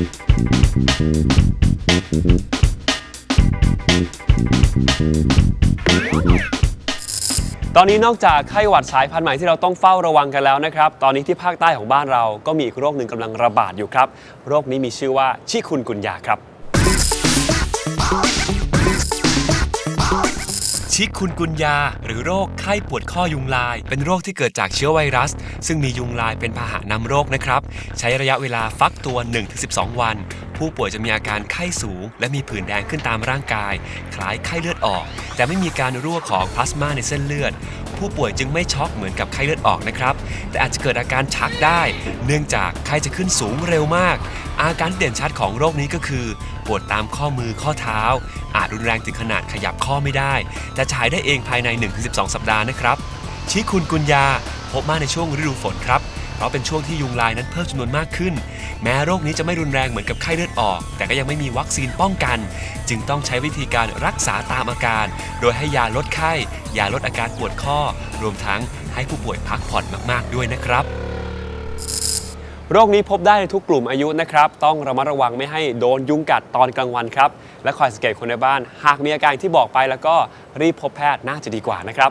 ตอนนี้นอกจากไข้หวัดสายพันธุ์ใหม่ที่เราต้องเฝ้าระวังกันแล้วนะครับ ตอนนี้ที่ภาคใต้ของบ้านเราก็มีอีกโรคหนึ่งกำลังระบาดอยู่ครับ โรคนี้มีชื่อว่าชิคุนกุนยาครับ ชิคุนกุนยา หรือโรคไข้ปวดข้อยุงลาย เป็นโรคที่เกิดจากเชื้อไวรัส ซึ่งมียุงลายเป็นพาหะนำโรคนะครับ ใช้ระยะเวลาฟักตัว 1-12 วัน ผู้ป่วยจะมีอาการไข้สูง และมีผื่นแดงขึ้นตามร่างกาย คล้ายไข้เลือดออก แต่ไม่มีการรั่วของพลาสมาในเส้นเลือด ผู้ป่วยจึงไม่ช็อกเหมือนกับไข้เลือดออกนะครับ แต่อาจจะเกิดอาการชักได้ เนื่องจากไข้จะขึ้นสูงเร็วมาก อาการเด่นชัดของโรคนี้ก็คือ ปวดตามข้อมือข้อเท้า อาจรุนแรงถึงขนาดขยับข้อไม่ได้แต่ฉายได้เองภายใน 1-12 สัปดาห์นะครับ ชิคุนกุนยาพบมากในช่วงฤดูฝนครับ เพราะเป็นช่วงที่ยุงลายนั้นเพิ่มจำนวนมากขึ้น แม้โรคนี้จะไม่รุนแรงเหมือนกับไข้เลือดออก แต่ก็ยังไม่มีวัคซีนป้องกัน จึงต้องใช้วิธีการรักษาตามอาการ โดยให้ยาลดไข้ยาลดอาการปวดข้อ รวมทั้งให้ผู้ป่วยพักผ่อนมาก ๆ ด้วยนะครับโรคนี้พบได้ในทุกกลุ่มอายุนะครับ ต้องระมัดระวังไม่ให้โดนยุงกัดตอนกลางวันครับ และคอยสังเกตคนในบ้าน หากมีอาการที่บอกไปแล้วก็รีบพบแพทย์น่าจะดีกว่านะครับ